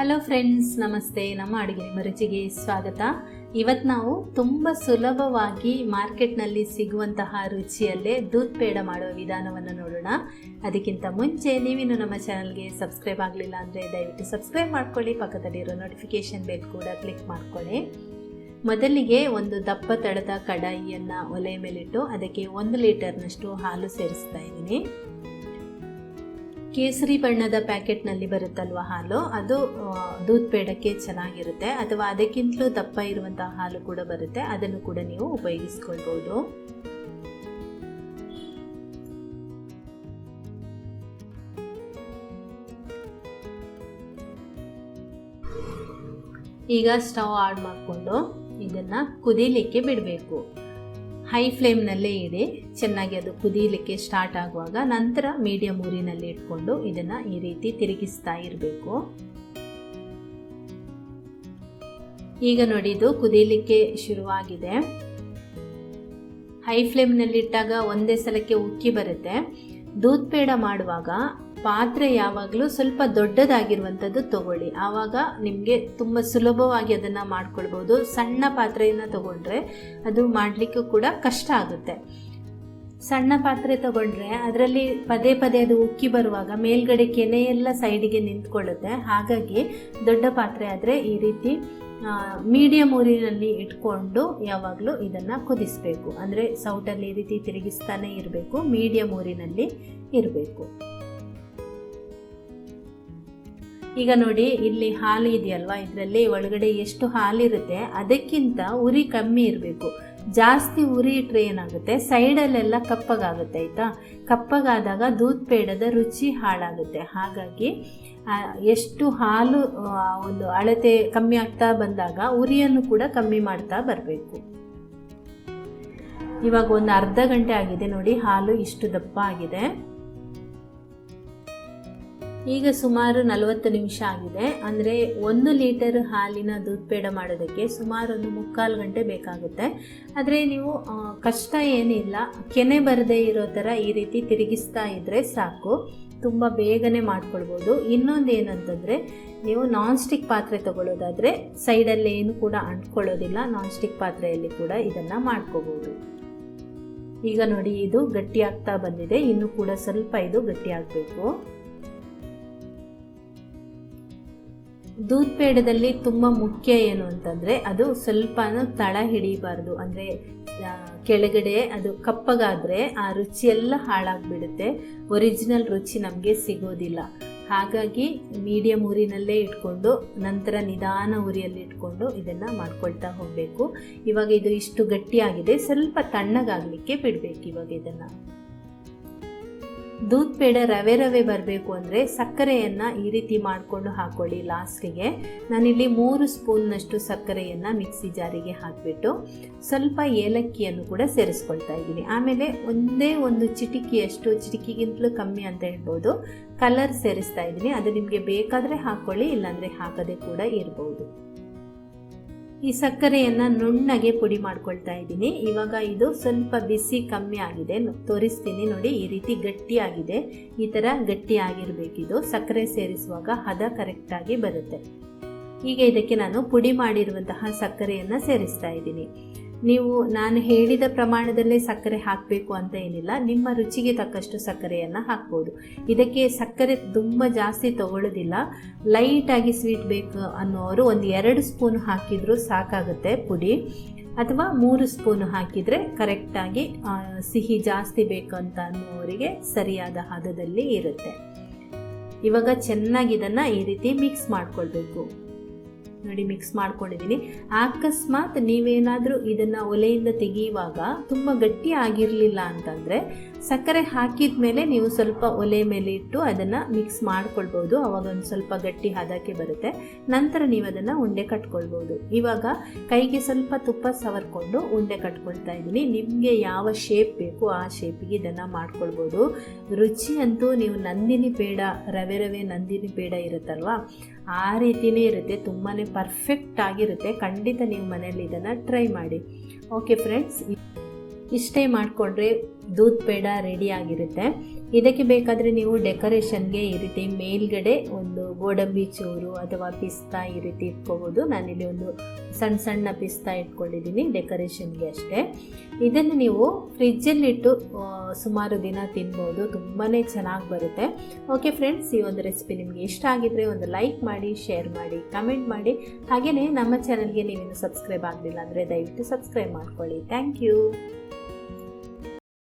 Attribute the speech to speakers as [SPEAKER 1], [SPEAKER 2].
[SPEAKER 1] Hello friends ನಮಸ್ತೆ. ನಮ್ಮ ಅಡುಗೆ ಮರುಚಿಗೆ ಸ್ವಾಗತ. ಇವತ್ತು ನಾವು ತುಂಬ ಸುಲಭವಾಗಿ ಮಾರ್ಕೆಟ್ನಲ್ಲಿ ಸಿಗುವಂತಹ ರುಚಿಯಲ್ಲೇ ದೂದ್ ಪೇಡ ಮಾಡುವ ವಿಧಾನವನ್ನು ನೋಡೋಣ. ಅದಕ್ಕಿಂತ ಮುಂಚೆ ನೀವಿನ್ನು ನಮ್ಮ ಚಾನಲ್ಗೆ ಸಬ್ಸ್ಕ್ರೈಬ್ ಆಗಲಿಲ್ಲ ಅಂದರೆ ದಯವಿಟ್ಟು ಸಬ್ಸ್ಕ್ರೈಬ್ ಮಾಡ್ಕೊಳ್ಳಿ, ಪಕ್ಕದಲ್ಲಿರೋ ನೋಟಿಫಿಕೇಷನ್ ಬೆಲ್ ಕೂಡ ಕ್ಲಿಕ್ ಮಾಡ್ಕೊಳ್ಳಿ. ಮೊದಲಿಗೆ ಒಂದು ದಪ್ಪ ತಳದ ಕಡಾಯಿಯನ್ನು ಒಲೆ ಮೇಲಿಟ್ಟು ಅದಕ್ಕೆ ಒಂದು ಲೀಟರ್ನಷ್ಟು ಹಾಲು ಸೇರಿಸ್ತಾ ಇದ್ದೀನಿ. ಕೇಸರಿ ಬಣ್ಣದ ಪ್ಯಾಕೆಟ್ನಲ್ಲಿ ಬರುತ್ತಲ್ವ ಹಾಲು? ಅದು ದೂದ್ ಪೇಡಕ್ಕೆ ಚೆನ್ನಾಗಿರುತ್ತೆ. ಅಥವಾ ಅದಕ್ಕಿಂತಲೂ ದಪ್ಪ ಇರುವಂತಹ ಹಾಲು ಕೂಡ ಬರುತ್ತೆ. ಅದನ್ನು ಕೂಡ ನೀವು ಉಪಯೋಗಿಸ್ಕೊಳ್ಬೋದು. ಈಗ ಸ್ಟವ್ ಆಡ್ ಮಾಡಿಕೊಂಡು ಇದನ್ನು ಕುದೀಲಿಕ್ಕೆ ಬಿಡಬೇಕು. ಹೈ ಫ್ಲೇಮ್ನಲ್ಲೇ ಇಡಿ ಚೆನ್ನಾಗಿ ಅದು ಕುದೀಲಿಕ್ಕೆ ಸ್ಟಾರ್ಟ್ ಆಗುವಾಗ ನಂತರ ಮೀಡಿಯಂ ಊರಿನಲ್ಲಿ ಇಟ್ಕೊಂಡು ಇದನ್ನು ಈ ರೀತಿ ತಿರುಗಿಸ್ತಾ ಇರಬೇಕು. ಈಗ ನೋಡಿ ಇದು ಕುದೀಲಿಕ್ಕೆ ಶುರುವಾಗಿದೆ. ಹೈ ಫ್ಲೇಮ್ನಲ್ಲಿಟ್ಟಾಗ ಒಂದೇ ಸಲಕ್ಕೆ ಉಕ್ಕಿ ಬರುತ್ತೆ. ದೂದ್ ಪೇಡ ಮಾಡುವಾಗ ಪಾತ್ರೆ ಯಾವಾಗಲೂ ಸ್ವಲ್ಪ ದೊಡ್ಡದಾಗಿರುವಂಥದ್ದು ತಗೊಳ್ಳಿ. ಆವಾಗ ನಿಮಗೆ ತುಂಬ ಸುಲಭವಾಗಿ ಅದನ್ನು ಮಾಡ್ಕೊಳ್ಬೋದು. ಸಣ್ಣ ಪಾತ್ರೆಯನ್ನು ತಗೊಂಡ್ರೆ ಅದು ಮಾಡಲಿಕ್ಕೂ ಕೂಡ ಕಷ್ಟ ಆಗುತ್ತೆ. ಸಣ್ಣ ಪಾತ್ರೆ ತಗೊಂಡ್ರೆ ಅದರಲ್ಲಿ ಪದೇ ಪದೇ ಅದು ಉಕ್ಕಿ ಬರುವಾಗ ಮೇಲ್ಗಡೆ ಕೆನೆಯೆಲ್ಲ ಸೈಡಿಗೆ ನಿಂತ್ಕೊಳ್ಳುತ್ತೆ. ಹಾಗಾಗಿ ದೊಡ್ಡ ಪಾತ್ರೆ ಆದರೆ ಈ ರೀತಿ ಮೀಡಿಯಂ ಊರಿನಲ್ಲಿ ಇಟ್ಕೊಂಡು ಯಾವಾಗಲೂ ಇದನ್ನು ಕುದಿಸ್ಬೇಕು. ಅಂದರೆ ಸೌಟಲ್ಲಿ ಈ ರೀತಿ ತಿರುಗಿಸ್ತಾನೆ ಇರಬೇಕು. ಮೀಡಿಯಂ ಊರಿನಲ್ಲಿ ಇರಬೇಕು. ಈಗ ನೋಡಿ, ಇಲ್ಲಿ ಹಾಲು ಇದೆಯಲ್ವಾ? ಇದರಲ್ಲಿ ಒಳಗಡೆ ಎಷ್ಟು ಹಾಲಿರುತ್ತೆ, ಅದಕ್ಕಿಂತ ಉರಿ ಕಮ್ಮಿ ಇರಬೇಕು. ಜಾಸ್ತಿ ಉರಿ ಇಟ್ಟರೆ ಏನಾಗುತ್ತೆ? ಸೈಡಲ್ಲೆಲ್ಲ ಕಪ್ಪಗಾಗುತ್ತೆ, ಆಯಿತಾ? ಕಪ್ಪಗಾದಾಗ ದೂದ್ ಪೇಡದ ರುಚಿ ಹಾಳಾಗುತ್ತೆ. ಹಾಗಾಗಿ ಎಷ್ಟು ಹಾಲು ಒಂದು ಅಳತೆ ಕಮ್ಮಿ ಆಗ್ತಾ ಬಂದಾಗ ಉರಿಯನ್ನು ಕೂಡ ಕಮ್ಮಿ ಮಾಡ್ತಾ ಬರಬೇಕು. ಇವಾಗ ಒಂದು ಅರ್ಧ ಗಂಟೆ ಆಗಿದೆ ನೋಡಿ, ಹಾಲು ಇಷ್ಟು ದಪ್ಪ ಆಗಿದೆ. ಈಗ ಸುಮಾರು ನಲವತ್ತು ನಿಮಿಷ ಆಗಿದೆ. ಅಂದರೆ ಒಂದು ಲೀಟರ್ ಹಾಲಿನ ದೂದ್ ಪೇಡ ಮಾಡೋದಕ್ಕೆ ಸುಮಾರು ಒಂದು ಮುಕ್ಕಾಲು ಗಂಟೆ ಬೇಕಾಗುತ್ತೆ. ಆದರೆ ನೀವು ಕಷ್ಟ ಏನಿಲ್ಲ, ಕೆನೆ ಬರದೇ ಇರೋ ಥರ ಈ ರೀತಿ ತಿರುಗಿಸ್ತಾ ಇದ್ದರೆ ಸಾಕು. ತುಂಬ ಬೇಗನೆ ಮಾಡ್ಕೊಳ್ಬೋದು. ಇನ್ನೊಂದು ಏನಂತಂದರೆ, ನೀವು ನಾನ್ ಸ್ಟಿಕ್ ಪಾತ್ರೆ ತಗೊಳ್ಳೋದಾದರೆ ಸೈಡಲ್ಲಿ ಏನು ಕೂಡ ಅಂಟ್ಕೊಳ್ಳೋದಿಲ್ಲ ನಾನ್ ಸ್ಟಿಕ್ ಪಾತ್ರೆಯಲ್ಲಿ ಕೂಡ ಇದನ್ನು ಮಾಡ್ಕೋಬೋದು. ಈಗ ನೋಡಿ, ಇದು ಗಟ್ಟಿಯಾಗ್ತಾ ಬಂದಿದೆ. ಇನ್ನು ಕೂಡ ಸ್ವಲ್ಪ ಇದು ಗಟ್ಟಿ ದೂದ್ ಪೇಡದಲ್ಲಿ ತುಂಬ ಮುಖ್ಯ ಏನು ಅಂತಂದರೆ ಅದು ಸ್ವಲ್ಪನೂ ತಳ ಹಿಡಿಬಾರ್ದು. ಅಂದರೆ ಕೆಳಗಡೆ ಅದು ಕಪ್ಪಗಾದರೆ ಆ ರುಚಿಯೆಲ್ಲ ಹಾಳಾಗಿಬಿಡುತ್ತೆ. ಒರಿಜಿನಲ್ ರುಚಿ ನಮಗೆ ಸಿಗೋದಿಲ್ಲ. ಹಾಗಾಗಿ ಮೀಡಿಯಂ ಊರಿನಲ್ಲೇ ಇಟ್ಕೊಂಡು, ನಂತರ ನಿಧಾನ ಉರಿಯಲ್ಲಿ ಇಟ್ಕೊಂಡು ಇದನ್ನು ಮಾಡ್ಕೊಳ್ತಾ ಹೋಗಬೇಕು. ಇವಾಗ ಇದು ಇಷ್ಟು ಗಟ್ಟಿಯಾಗಿದೆ. ಸ್ವಲ್ಪ ತಣ್ಣಗಾಗಲಿಕ್ಕೆ ಬಿಡಬೇಕು ಇವಾಗ ಇದನ್ನು. ದೂದ್ ಪೇಡ ರವೆ ರವೆ ಬರಬೇಕು ಅಂದರೆ ಸಕ್ಕರೆಯನ್ನು ಈ ರೀತಿ ಮಾಡಿಕೊಂಡು ಹಾಕೊಳ್ಳಿ ಲಾಸ್ಟಿಗೆ. ನಾನಿಲ್ಲಿ ಮೂರು ಸ್ಪೂನ್ನಷ್ಟು ಸಕ್ಕರೆಯನ್ನು ಮಿಕ್ಸಿ ಜಾರಿಗೆ ಹಾಕಿಬಿಟ್ಟು ಸ್ವಲ್ಪ ಏಲಕ್ಕಿಯನ್ನು ಕೂಡ ಸೇರಿಸ್ಕೊಳ್ತಾ ಇದ್ದೀನಿ. ಆಮೇಲೆ ಒಂದೇ ಒಂದು ಚಿಟಿಕಿಯಷ್ಟು, ಚಿಟಿಕಿಗಿಂತಲೂ ಕಮ್ಮಿ ಅಂತ ಹೇಳ್ಬೋದು, ಕಲರ್ ಸೇರಿಸ್ತಾ ಇದ್ದೀನಿ. ಅದು ನಿಮಗೆ ಬೇಕಾದರೆ ಹಾಕ್ಕೊಳ್ಳಿ ಇಲ್ಲಾಂದರೆ ಹಾಕದೆ ಕೂಡ ಇರ್ಬೋದು. ಈ ಸಕ್ಕರೆಯನ್ನು ನುಣ್ಣಗೆ ಪುಡಿ ಮಾಡ್ಕೊಳ್ತಾ ಇದ್ದೀನಿ. ಇವಾಗ ಇದು ಸ್ವಲ್ಪ ಬಿಸಿ ಕಮ್ಮಿ ಆಗಿದೆ. ತೋರಿಸ್ತೀನಿ ನೋಡಿ, ಈ ರೀತಿ ಗಟ್ಟಿಯಾಗಿದೆ. ಈ ಥರ ಗಟ್ಟಿಯಾಗಿರಬೇಕಿದು. ಸಕ್ಕರೆ ಸೇರಿಸುವಾಗ ಹದ ಕರೆಕ್ಟಾಗಿ ಬರುತ್ತೆ. ಈಗ ಇದಕ್ಕೆ ನಾನು ಪುಡಿ ಮಾಡಿರುವಂತಹ ಸಕ್ಕರೆಯನ್ನು ಸೇರಿಸ್ತಾ ಇದ್ದೀನಿ. ನೀವು ನಾನು ಹೇಳಿದ ಪ್ರಮಾಣದಲ್ಲೇ ಸಕ್ಕರೆ ಹಾಕಬೇಕು ಅಂತ ಏನಿಲ್ಲ, ನಿಮ್ಮ ರುಚಿಗೆ ತಕ್ಕಷ್ಟು ಸಕ್ಕರೆಯನ್ನು ಹಾಕ್ಬೋದು. ಇದಕ್ಕೆ ಸಕ್ಕರೆ ತುಂಬ ಜಾಸ್ತಿ ತಗೊಳ್ಳೋದಿಲ್ಲ ಲೈಟಾಗಿ ಸ್ವೀಟ್ ಬೇಕು ಅನ್ನೋರು ಒಂದು ಎರಡು ಸ್ಪೂನ್ ಹಾಕಿದರೂ ಸಾಕಾಗುತ್ತೆ ಪುಡಿ. ಅಥವಾ ಮೂರು ಸ್ಪೂನ್ ಹಾಕಿದರೆ ಕರೆಕ್ಟಾಗಿ ಸಿಹಿ ಜಾಸ್ತಿ ಬೇಕು ಅಂತ ಅನ್ನೋರಿಗೆ ಸರಿಯಾದ ಹದದಲ್ಲಿ ಇರುತ್ತೆ. ಇವಾಗ ಚೆನ್ನಾಗಿ ಇದನ್ನು ಈ ರೀತಿ ಮಿಕ್ಸ್ ಮಾಡ್ಕೊಳ್ಬೇಕು. ನೋಡಿ ಮಿಕ್ಸ್ ಮಾಡ್ಕೊಂಡಿದ್ದೀನಿ ಅಕಸ್ಮಾತ್ ನೀವೇನಾದರೂ ಇದನ್ನು ಒಲೆಯಿಂದ ತೆಗೆಯುವಾಗ ತುಂಬ ಗಟ್ಟಿ ಆಗಿರಲಿಲ್ಲ ಅಂತಂದರೆ ಸಕ್ಕರೆ ಹಾಕಿದ ಮೇಲೆ ನೀವು ಸ್ವಲ್ಪ ಒಲೆ ಮೇಲೆ ಇಟ್ಟು ಅದನ್ನು ಮಿಕ್ಸ್ ಮಾಡ್ಕೊಳ್ಬೋದು. ಆವಾಗ ಒಂದು ಸ್ವಲ್ಪ ಗಟ್ಟಿ ಹದಕ್ಕೆ ಬರುತ್ತೆ. ನಂತರ ನೀವು ಅದನ್ನು ಉಂಡೆ ಕಟ್ಕೊಳ್ಬೋದು. ಇವಾಗ ಕೈಗೆ ಸ್ವಲ್ಪ ತುಪ್ಪ ಸವರ್ಕೊಂಡು ಉಂಡೆ ಕಟ್ಕೊಳ್ತಾ ಇದ್ದೀನಿ. ನಿಮಗೆ ಯಾವ ಶೇಪ್ ಬೇಕು ಆ ಶೇಪಿಗೆ ಇದನ್ನು ಮಾಡ್ಕೊಳ್ಬೋದು. ರುಚಿ ಅಂತೂ ನೀವು ನಂದಿನಿ ಪೇಡ, ರವೆ ರವೆ ನಂದಿನಿ ಪೇಡ ಇರುತ್ತಲ್ವಾ, ಆ ರೀತಿಯೇ ಇರುತ್ತೆ. ತುಂಬಾ ಪರ್ಫೆಕ್ಟ್ ಆಗಿರುತ್ತೆ. ಖಂಡಿತ ನೀವು ಮನೆಯಲ್ಲಿ ಇದನ್ನು ಟ್ರೈ ಮಾಡಿ. ಓಕೆ ಫ್ರೆಂಡ್ಸ್ ಇಷ್ಟೇ ಮಾಡಿಕೊಂಡ್ರೆ ದೂದ್ ಪೇಡ ರೆಡಿ ಆಗಿರುತ್ತೆ. ಇದಕ್ಕೆ ಬೇಕಾದರೆ ನೀವು ಡೆಕೋರೇಷನ್ಗೆ ಈ ರೀತಿ ಮೇಲ್ಗಡೆ ಒಂದು ಗೋಡಂಬಿ ಚೂರು ಅಥವಾ ಪಿಸ್ತಾ ಈ ರೀತಿ ಇಟ್ಕೋಬೋದು. ನಾನಿಲ್ಲಿ ಒಂದು ಸಣ್ಣ ಸಣ್ಣ ಪಿಸ್ತಾ ಇಟ್ಕೊಂಡಿದ್ದೀನಿ ಡೆಕೋರೇಷನ್ಗೆ ಅಷ್ಟೇ. ಇದನ್ನು ನೀವು ಫ್ರಿಜ್ಜಲ್ಲಿಟ್ಟು ಸುಮಾರು ದಿನ ತಿನ್ಬೋದು. ತುಂಬಾ ಚೆನ್ನಾಗಿ ಬರುತ್ತೆ. ಓಕೆ ಫ್ರೆಂಡ್ಸ್ ಈ ಒಂದು ರೆಸಿಪಿ ನಿಮಗೆ ಇಷ್ಟ ಆಗಿದ್ರೆ ಒಂದು ಲೈಕ್ ಮಾಡಿ ಶೇರ್ ಮಾಡಿ ಕಮೆಂಟ್ ಮಾಡಿ. ಹಾಗೆಯೇ ನಮ್ಮ ಚಾನಲ್ಗೆ ನೀವೇನು ಸಬ್ಸ್ಕ್ರೈಬ್ ಆಗಲಿಲ್ಲ ಅಂದರೆ ದಯವಿಟ್ಟು ಸಬ್ಸ್ಕ್ರೈಬ್ ಮಾಡ್ಕೊಳ್ಳಿ. Thank you